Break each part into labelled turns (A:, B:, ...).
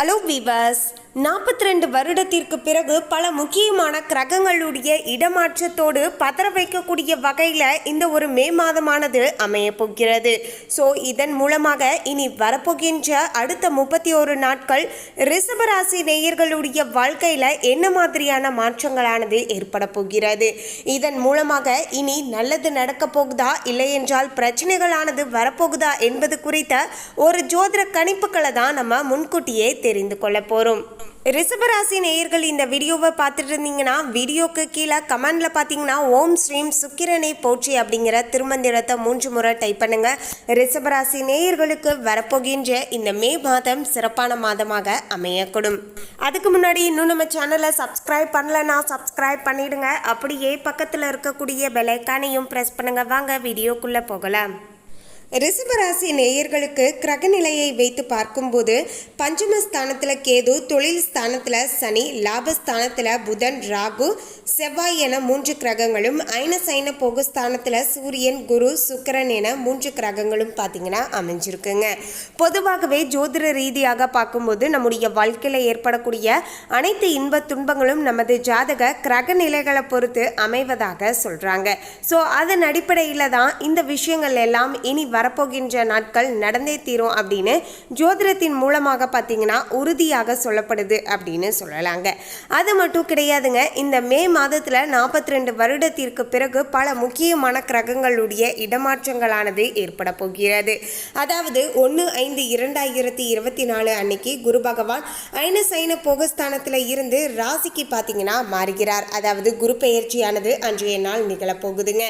A: Hello viewers நாற்பத்தி ரெண்டு வருடத்திற்கு பிறகு பல முக்கியமான கிரகங்களுடைய இடமாற்றத்தோடு பதற வைக்கக்கூடிய வகையில் இந்த ஒரு மே மாதமானது அமைய போகிறது. ஸோ இதன் மூலமாக இனி வரப்போகின்ற அடுத்த முப்பத்தி ஒரு நாட்கள் ரிஷபராசி நேயர்களுடைய வாழ்க்கையில் என்ன மாதிரியான மாற்றங்களானது ஏற்பட போகிறது? இதன் மூலமாக இனி நல்லது நடக்க போகுதா? இல்லை என்றால் பிரச்சனைகளானது வரப்போகுதா என்பது குறித்த ஒரு ஜோதிட கணிப்புகளை தான் நம்ம முன்கூட்டியே தெரிந்து கொள்ள போகிறோம் ரிஷபராசி நேயர்கள் இந்த வீடியோவை பார்த்துட்டு இருந்தீங்கன்னா வீடியோக்கு கீழே கமெண்டில் பார்த்தீங்கன்னா ஓம் ஸ்ரீம் சுக்கிரனை போற்றி அப்படிங்கிற திருமந்திரத்தை மூன்று முறை டைப் பண்ணுங்க. ரிஷபராசி நேயர்களுக்கு வரப்போகின்ற இந்த மே மாதம் சிறப்பான மாதமாக அமையக்கூடும். அதுக்கு முன்னாடி இன்னும் நம்ம சேனலை சப்ஸ்கிரைப் பண்ணலன்னா சப்ஸ்கிரைப் பண்ணிடுங்க. அப்படியே பக்கத்தில் இருக்கக்கூடிய பெலைக்கானையும் ப்ரெஸ் பண்ணுங்க. வாங்க வீடியோக்குள்ளே போகலாம். ரிஷபராசி நேயர்களுக்கு கிரக நிலையை வைத்து பார்க்கும்போது பஞ்சமஸ்தானத்தில் கேது தொழில் ஸ்தானத்தில் சனி லாபஸ்தானத்தில் புதன் ராகு செவ்வாய் என மூன்று கிரகங்களும் ஐன சைன போகஸ்தானத்தில் சூரியன் குரு சுக்கரன் என மூன்று கிரகங்களும் பார்த்தீங்கன்னா அமைஞ்சிருக்குங்க. பொதுவாகவே ஜோதிட ரீதியாக பார்க்கும்போது நம்முடைய வாழ்க்கையில் ஏற்படக்கூடிய அனைத்து இன்ப துன்பங்களும் நமது ஜாதக கிரக நிலைகளை பொறுத்து அமைவதாக சொல்கிறாங்க ஸோ அதன் அடிப்படையில் தான் இந்த விஷயங்கள் எல்லாம் இனி வரப்போகின்ற நாட்கள் நடந்தே தீரும் அப்படின்னு ஜோதிடத்தின் மூலமாக பார்த்தீங்கன்னா உறுதியாக சொல்லப்படுது அப்படின்னு சொல்லலாங்க. அது மட்டும் கிடையாதுங்க. இந்த மே மாதத்தில் நாற்பத்தி ரெண்டு வருடத்திற்கு பிறகு பல முக்கியமான கிரகங்களுடைய இடமாற்றங்களானது ஏற்பட போகிறது. அதாவது ஒன்று ஐந்து இரண்டாயிரத்தி இருபத்தி நாலு அன்னைக்கு குரு பகவான் ஐன சைன போகஸ்தானத்தில் இருந்து ராசிக்கு பார்த்தீங்கன்னா மாறுகிறார். அதாவது குரு பெயர்ச்சியானது அன்றைய நாள் நிகழப்போகுதுங்க.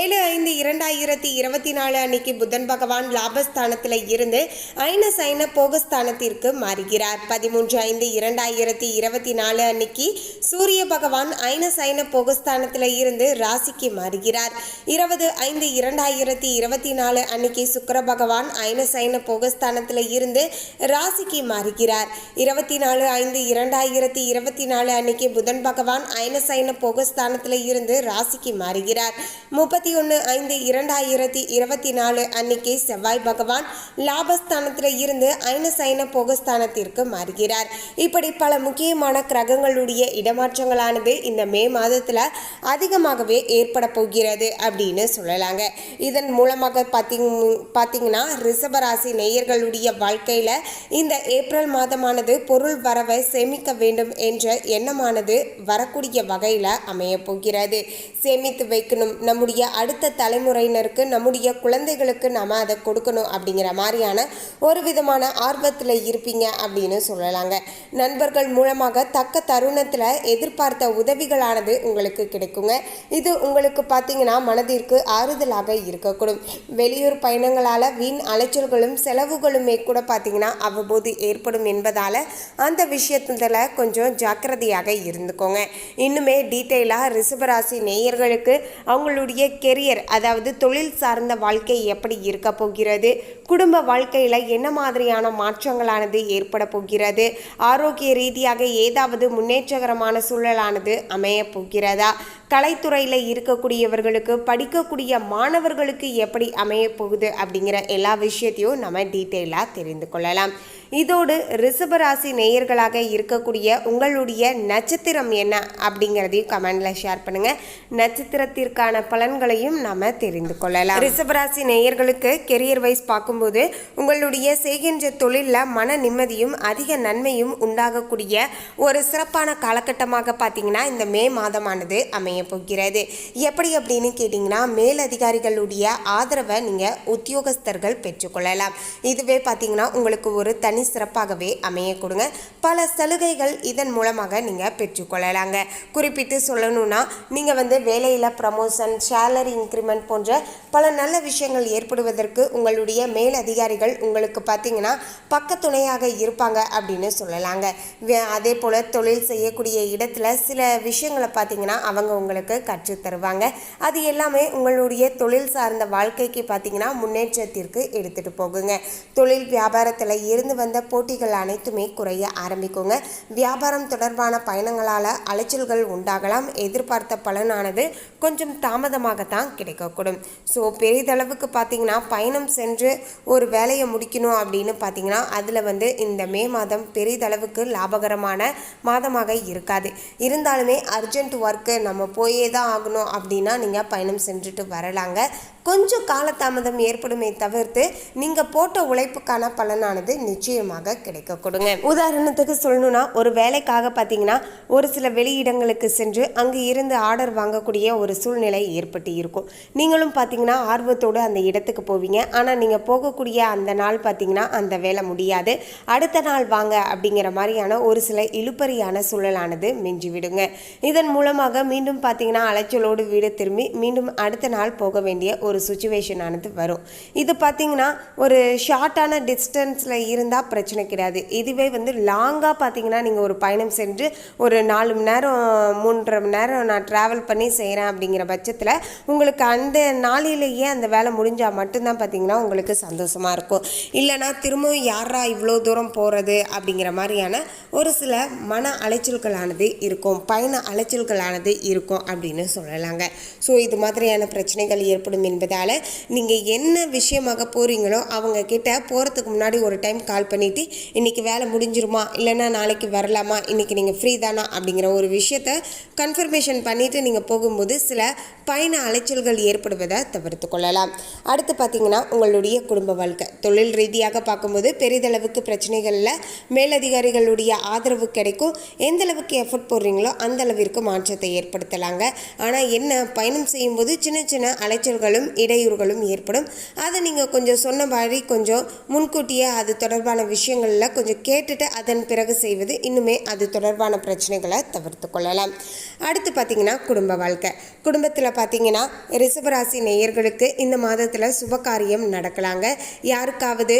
A: ஏழு ஐந்து இரண்டாயிரத்தி இருபத்தி நாலு அன்னைக்கு புதன் பகவான் லாபஸ்தானத்தில் இருந்து ஐன சைன போகஸ்தானத்திற்கு மாறுகிறார். பதிமூன்று ஐந்து இரண்டாயிரத்தி இருபத்தி நாலு அன்னைக்கு சூரிய பகவான் ஐன சைன போகஸ்தானத்தில் இருந்து ராசிக்கு மாறுகிறார். இருபது ஐந்து இரண்டாயிரத்தி இருபத்தி நாலு அன்னைக்கு சுக்கர பகவான் ஐன சைன போகஸ்தானத்தில் இருந்து ராசிக்கு மாறுகிறார். இருபத்தி நாலு ஐந்து இரண்டாயிரத்தி இருபத்தி நாலு அன்னைக்கு புதன் பகவான் ஐன சைன போகஸ்தானத்தில் இருந்து ராசிக்கு மாறுகிறார். முப்பத்தி ஒன்று ஐந்து இரண்டாயிரத்தி இருபத்தி நாலு அன்னைக்கு செவ்வாய் பகவான் லாபஸ்தானத்தில் இருந்து ஐனசைன போகஸ்தானத்திற்கு மாறுகிறார். இப்படி பல முக்கியமான கிரகங்களுடைய இடமாற்றங்களானது இந்த மே மாதத்தில் அதிகமாகவே ஏற்பட போகிறது அப்படின்னு சொல்லலாங்க. இதன் மூலமாக பார்த்திங் பார்த்தீங்கன்னா ரிஷபராசி நேயர்களுடைய வாழ்க்கையில் இந்த ஏப்ரல் மாதமானது பொருள் வரவை சேமிக்க வேண்டும் என்ற எண்ணமானது வரக்கூடிய வகையில் அமைய போகிறது. சேமித்து வைக்கணும். நம்முடைய அடுத்த தலைமுறையினருக்கு நம்முடைய குழந்தைகளுக்கு நாம் அதை கொடுக்கணும் அப்படிங்கிற மாதிரியான ஒரு விதமான ஆர்வத்தில் இருப்பீங்க அப்படின்னு சொல்லலாங்க. நண்பர்கள் மூலமாக தக்க தருணத்தில் எதிர்பார்த்த உதவிகளானது உங்களுக்கு கிடைக்குங்க. இது உங்களுக்கு பார்த்தீங்கன்னா மனதிற்கு ஆறுதலாக இருக்கக்கூடும். வெளியூர் பயணங்களால் வீண் அலைச்சல்களும் செலவுகளுமே கூட பார்த்தீங்கன்னா அவ்வப்போது ஏற்படும் என்பதால் அந்த விஷயத்துல கொஞ்சம் ஜாக்கிரதையாக இருந்துக்கோங்க. இன்னுமே டீட்டெயிலாக ரிசபராசி நேயர்களுக்கு அவங்களுடைய கெரியர் அதாவது தொழில் சார்ந்த வாழ்க்கை எப்படி இருக்க போகிறது? குடும்ப வாழ்க்கையில் என்ன மாதிரியான மாற்றங்களானது ஏற்பட போகிறது? ஆரோக்கிய ரீதியாக ஏதாவது முன்னேற்றகரமான சூழலானது அமைய போகிறதா? கலைத்துறையில் இருக்கக்கூடியவர்களுக்கு படிக்கக்கூடிய மாணவர்களுக்கு எப்படி அமைய போகுது அப்படிங்கிற எல்லா விஷயத்தையும் நம்ம டீட்டெயிலாக தெரிந்து கொள்ளலாம். இதோடு ரிஷபராசி நேயர்களாக இருக்கக்கூடிய உங்களுடைய நட்சத்திரம் என்ன அப்படிங்கிறதையும் கமெண்டில் ஷேர் பண்ணுங்கள் நட்சத்திரத்திற்கான பலன்களையும் நாம் தெரிந்து கொள்ளலாம். ரிஷபராசி நேயர்களுக்கு கெரியர் வைஸ் பார்க்கும்போது உங்களுடைய செய்கின்ற தொழிலில் மன நிம்மதியும் அதிக நன்மையும் உண்டாகக்கூடிய ஒரு சிறப்பான காலகட்டமாக பார்த்தீங்கன்னா இந்த மே மாதமானது அமைய போகிறது. எப்படி அப்படின்னு கேட்டிங்கன்னா மேலதிகாரிகளுடைய ஆதரவை நீங்கள் உத்தியோகஸ்தர்கள் பெற்றுக்கொள்ளலாம். இதுவே பார்த்தீங்கன்னா உங்களுக்கு ஒரு தனி சிறப்பாகவே அமைய கொடுங்க. பல சலுகைகள் இதன் மூலமாக நீங்கள் பெற்றுக்கொள்ளலாங்க குறிப்பிட்டு சொல்லணும்னா நீங்கள் வந்து வேலையில் ப்ரமோஷன் சேலரி இன்க்ரிமெண்ட் போன்ற பல நல்ல விஷயங்கள் ஏற்படுவதற்கு உங்களுடைய மேல் அதிகாரிகள் உங்களுக்கு பார்த்தீங்கன்னா பக்கத்துணையாக இருப்பாங்க அப்படின்னு சொல்லலாங்க. வே- அதே போல் தொழில் செய்யக்கூடிய இடத்துல சில விஷயங்களை பார்த்தீங்கன்னா அவங்க உங்களுக்கு கற்று தருவாங்க. அது எல்லாமே உங்களுடைய தொழில் சார்ந்த வாழ்க்கைக்கு பார்த்தீங்கன்னா முன்னேற்றத்திற்கு எடுத்துகிட்டு போகுங்க. தொழில் வியாபாரத்தில் இருந்து வந்து வந்த போட்டிகள் அனைத்துமே குறைய ஆரம்பிக்குங்க. வியாபாரம் தொடர்பான பயணங்களால் அலைச்சல்கள் உண்டாகலாம். எதிர்பார்த்த பலனானது கொஞ்சம் தாமதமாகத்தான் கிடைக்கக்கூடும். ஸோ பெரிதளவுக்கு பார்த்தீங்கன்னா பயணம் சென்று ஒரு வேலையை முடிக்கணும் அப்படின்னு பார்த்தீங்கன்னா அதில் வந்து இந்த மே மாதம் பெரிதளவுக்கு லாபகரமான மாதமாக இருக்காது. இருந்தாலுமே அர்ஜென்ட் ஒர்க்கு நம்ம போயே தான் ஆகணும் அப்படின்னா நீங்கள் பயணம் சென்றுட்டு வரலாங்க. கொஞ்சம் காலதாமதம் ஏற்படுமே தவிர்த்து நீங்கள் போட்ட உழைப்புக்கான பலனானது நிச்சயம் நிச்சயமாக கிடைக்க கொடுங்க. உதாரணத்துக்கு சொல்லணும்னா ஒரு வேலைக்காக பார்த்தீங்கன்னா ஒரு சில வெளியிடங்களுக்கு சென்று அங்கு இருந்து ஆர்டர் வாங்கக்கூடிய ஒரு சூழ்நிலை ஏற்பட்டு இருக்கும். நீங்களும் பார்த்தீங்கன்னா ஆர்வத்தோடு அந்த இடத்துக்கு போவீங்க. ஆனால் நீங்கள் போகக்கூடிய அந்த நாள் பார்த்தீங்கன்னா அந்த வேலை முடியாது. அடுத்த நாள் வாங்க அப்படிங்கிற மாதிரியான ஒரு சில இழுப்பறியான சூழலானது மிஞ்சி விடுங்க இதன் மூலமாக மீண்டும் பார்த்தீங்கன்னா அலைச்சலோடு வீடு திரும்பி மீண்டும் அடுத்த நாள் போக வேண்டிய ஒரு சுச்சுவேஷன் ஆனது வரும். இது பார்த்தீங்கன்னா ஒரு ஷார்ட்டான டிஸ்டன்ஸில் இருந்தால் பிரச்சனை கிடையாது. இதுவே வந்து லாங்காக பார்த்தீங்கன்னா நீங்கள் ஒரு பயணம் சென்று ஒரு நாலு மணி நேரம் மூன்றரை மணி நேரம் நான் ட்ராவல் பண்ணி செய்கிறேன் அப்படிங்கிற பட்சத்தில் உங்களுக்கு அந்த நாளிலேயே அந்த வேலை முடிஞ்சால் மட்டும்தான் பார்த்தீங்கன்னா உங்களுக்கு சந்தோஷமாக இருக்கும். இல்லைனா திரும்பவும் யாரா இவ்வளோ தூரம் போகிறது அப்படிங்கிற மாதிரியான ஒரு சில மன அலைச்சல்களானது இருக்கும். பயண அலைச்சல்களானது இருக்கும் அப்படின்னு சொல்லலாங்க. ஸோ இது மாதிரியான பிரச்சனைகள் ஏற்படும் என்பதால் நீங்கள் என்ன விஷயமாக போகிறீங்களோ அவங்க கிட்ட போகிறதுக்கு முன்னாடி ஒரு டைம் கால் பண்ணிவிட்டு இன்றைக்கி வேலை முடிஞ்சிருமா? இல்லைன்னா நாளைக்கு வரலாமா? இன்றைக்கி நீங்கள் ஃப்ரீ தானா? அப்படிங்கிற ஒரு விஷயத்த கன்ஃபர்மேஷன் பண்ணிவிட்டு நீங்கள் போகும்போது சில பயண அலைச்சல்கள் ஏற்படுவதை தவிர்த்து கொள்ளலாம். அடுத்து பார்த்தீங்கன்னா உங்களுடைய குடும்ப வாழ்க்கை. தொழில் ரீதியாக பார்க்கும்போது பெரிதளவுக்கு பிரச்சனைகளில் மேலதிகாரிகளுடைய ஆதரவு கிடைக்கும். எந்த அளவுக்கு எஃபர்ட் போடுறீங்களோ அந்த அளவிற்கு மாற்றத்தை ஏற்படுத்தலாங்க. ஆனால் என்ன பயணம் செய்யும்போது சின்ன சின்ன அலைச்சல்களும் இடையூறுகளும் ஏற்படும். அதை நீங்கள் கொஞ்சம் சொன்ன மாதிரி கொஞ்சம் முன்கூட்டியே அது தொடர்பான விஷயங்களில் கொஞ்சம் கேட்டுட்டு அதன் பிறகு செய்வது இன்னுமே அது தொடர்பான பிரச்சனைகளை தவிர்த்து கொள்ளலாம். அடுத்து பார்த்தீங்கன்னா குடும்ப வாழ்க்கை. குடும்பத்தில் பார்த்தீங்கன்னா ரிஷபராசி நேயர்களுக்கு இந்த மாதத்தில் சுபகாரியம் நடக்கலாங்க. யாருக்காவது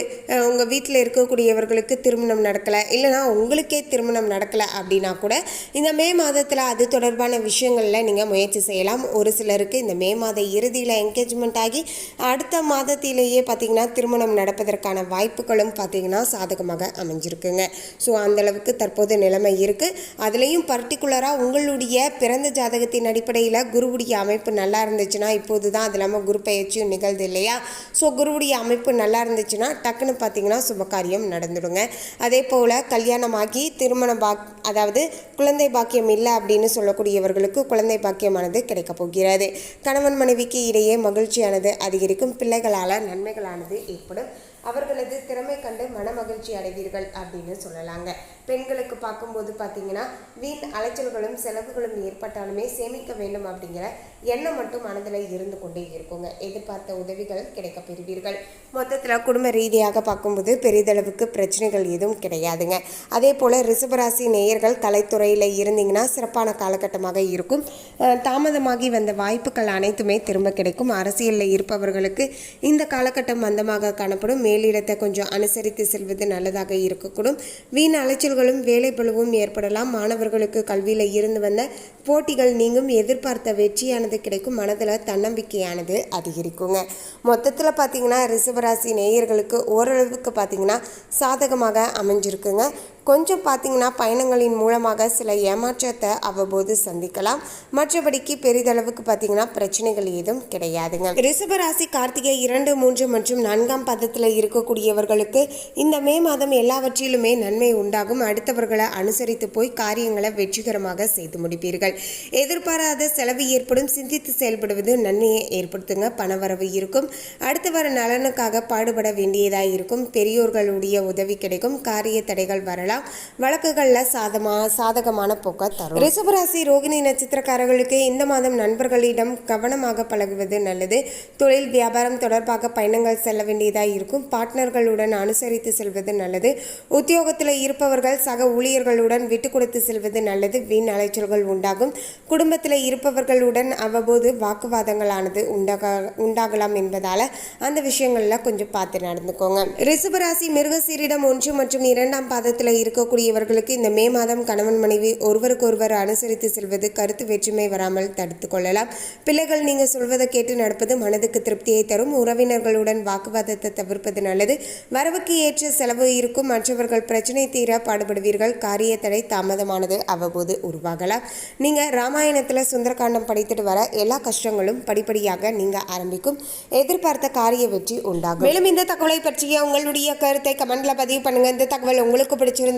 A: உங்கள் வீட்டில் இருக்கக்கூடியவர்களுக்கு திருமணம் நடக்கலை இல்லைனா உங்களுக்கே திருமணம் நடக்கலை அப்படின்னா கூட இந்த மே மாதத்தில் அது தொடர்பான விஷயங்களில் நீங்கள் முயற்சி செய்யலாம். ஒரு சிலருக்கு இந்த மே மாத இறுதியில் என்கேஜ்மெண்ட் ஆகி அடுத்த மாதத்திலேயே பார்த்தீங்கன்னா திருமணம் நடப்பதற்கான வாய்ப்புகளும் பார்த்தீங்கன்னா சாதகமாக அமைஞ்சிருக்குங்க. ஸோ அந்தளவுக்கு தற்போது நிலைமை இருக்குது அதுலேயும் பர்டிகுலராக உங்களுடைய பிறந்த ஜாதகத்தின் அடிப்படையில் குருவுடைய அமைப்பு நல்லா இருந்துச்சுன்னா இப்போது தான் அது இல்லாமல் குரு பயிற்சியும் நிகழ்து இல்லையா? ஸோ குருவுடைய அமைப்பு நல்லா இருந்துச்சுன்னா டக்குன்னு பார்த்தீங்கன்னா சுபகாரியம் நடந்துடுங்க. அதே போல் கல்யாணமாகி திருமண பாக் அதாவது குழந்தை பாக்கியம் இல்லை அப்படின்னு சொல்லக்கூடியவர்களுக்கு குழந்தை பாக்கியமானது கிடைக்கப் போகிறது. கணவன் மனைவிக்கு இடையே மகிழ்ச்சியானது அதிகரிக்கும். பிள்ளைகளால் நன்மைகளானது ஏற்படும். அவர்களது திறமை கண்டு மனமகிழ்ச்சி அடைவீர்கள் அப்படின்னு சொல்லலாங்க. பெண்களுக்கு பார்க்கும்போது பார்த்தீங்கன்னா வீண் அலைச்சல்களும் செலவுகளும் ஏற்பட்டாலுமே சேமிக்க வேண்டும் அப்படிங்கிற எண்ணம் மட்டும் மனதில் இருந்து கொண்டே இருக்குங்க. எதிர்பார்த்த உதவிகள் கிடைக்க பெறுவீர்கள். மொத்தத்தில் குடும்ப ரீதியாக பார்க்கும்போது பெரிதளவுக்கு பிரச்சனைகள் எதுவும் கிடையாதுங்க. அதே போல் ரிசபராசி நேயர்கள் கலைத்துறையில் இருந்தீங்கன்னா சிறப்பான காலகட்டமாக இருக்கும். தாமதமாகி வந்த வாய்ப்புகள் அனைத்துமே திரும்ப கிடைக்கும். அரசியலில் இருப்பவர்களுக்கு இந்த காலகட்டம் மந்தமாக காணப்படும். மேலிடத்தை கொஞ்சம் அனுசரித்து செல்வது நல்லதாக இருக்கக்கூடும். வீண் அலைச்சல்களும் வேலை பழுவும் ஏற்படலாம். மாணவர்களுக்கு கல்வியில் இருந்து வந்த போட்டிகள் நீங்கும். எதிர்பார்த்த வெற்றியானது கிடைக்கும். மனதில் தன்னம்பிக்கையானது அதிகரிக்குங்க. மொத்தத்தில் பார்த்தீங்கன்னா ரிசவராசி நேயர்களுக்கு ஓரளவுக்கு பார்த்தீங்கன்னா சாதகமாக அமைஞ்சிருக்குங்க. கொஞ்சம் பார்த்தீங்கன்னா பயணங்களின் மூலமாக சில ஏமாற்றத்தை அவ்வப்போது சந்திக்கலாம். மற்றபடிக்கு பெரிதளவுக்கு பார்த்தீங்கன்னா பிரச்சனைகள் ஏதும் கிடையாதுங்க. ரிஷபராசி கார்த்திகை இரண்டு மூன்று மற்றும் நான்காம் பதத்தில் இருக்கக்கூடியவர்களுக்கு இந்த மே மாதம் எல்லாவற்றிலுமே நன்மை உண்டாகும். அடுத்தவர்களை அனுசரித்து போய் காரியங்களை வெற்றிகரமாக செய்து முடிப்பீர்கள். எதிர்பாராத செலவு ஏற்படும். சிந்தித்து செயல்படுவது நன்மையை ஏற்படுத்துங்க. பணவரவு இருக்கும். அடுத்தவர் நலனுக்காக பாடுபட வேண்டியதாக இருக்கும். பெரியோர்களுடைய உதவி கிடைக்கும். காரிய தடைகள் வரலாம். வழக்குகளில் சாதமா சாதகமான போக்க தரும். ரிஷபராசி ரோகிணி நட்சத்திரக்காரர்களுக்கு இந்த மாதம் நண்பர்களிடம் கவனமாக பழகுவது நல்லது. தொழில் வியாபாரம் தொடர்பாக பயணங்கள் செல்ல வேண்டியதாக இருக்கும். பார்ட்னர்களுடன் அனுசரித்து செல்வது நல்லது. உத்தியோகத்தில் இருப்பவர்கள் சக ஊழியர்களுடன் விட்டு கொடுத்து செல்வது நல்லது. வீண் அலைச்சல்கள் உண்டாகும். குடும்பத்தில் இருப்பவர்களுடன் அவ்வப்போது வாக்குவாதங்களானது உண்டாக உண்டாகலாம் என்பதால் அந்த விஷயங்களில் கொஞ்சம் பார்த்து நடந்துக்கோங்க. ரிஷபராசி மிருகசீரிடம் ஒன்று மற்றும் இரண்டாம் பாதத்தில் இருக்கக்கூடியவர்களுக்கு இந்த மே மாதம் கணவன் மனைவி ஒருவருக்கொருவர் அனுசரித்து செல்வது கருத்து வேற்றுமை வராமல் தடுத்து கொள்ளலாம். பிள்ளைகள் நீங்கள் சொல்வதை கேட்டு நடப்பது மனதுக்கு திருப்தியை தரும். உறவினர்களுடன் வாக்குவாதத்தை தவிர்ப்பது நல்லது. வரவுக்கு ஏற்ற செலவு இருக்கும். மற்றவர்கள் பிரச்சனை தீர பாடுபடுவீர்கள். காரிய தடை தாமதமானது அவ்வப்போது உருவாகலாம். நீங்கள் ராமாயணத்தில் சுந்தரகாண்டம் படித்துட்டு வர எல்லா கஷ்டங்களும் படிப்படியாக நீங்க ஆரம்பிக்கும். எதிர்பார்த்த காரிய வெற்றி உண்டாகும். மேலும் இந்த தகவலை பற்றிய உங்களுடைய கருத்தை கமெண்ட்ல பதிவு பண்ணுங்க. இந்த தகவல் உங்களுக்கு பிடிச்சிருந்தா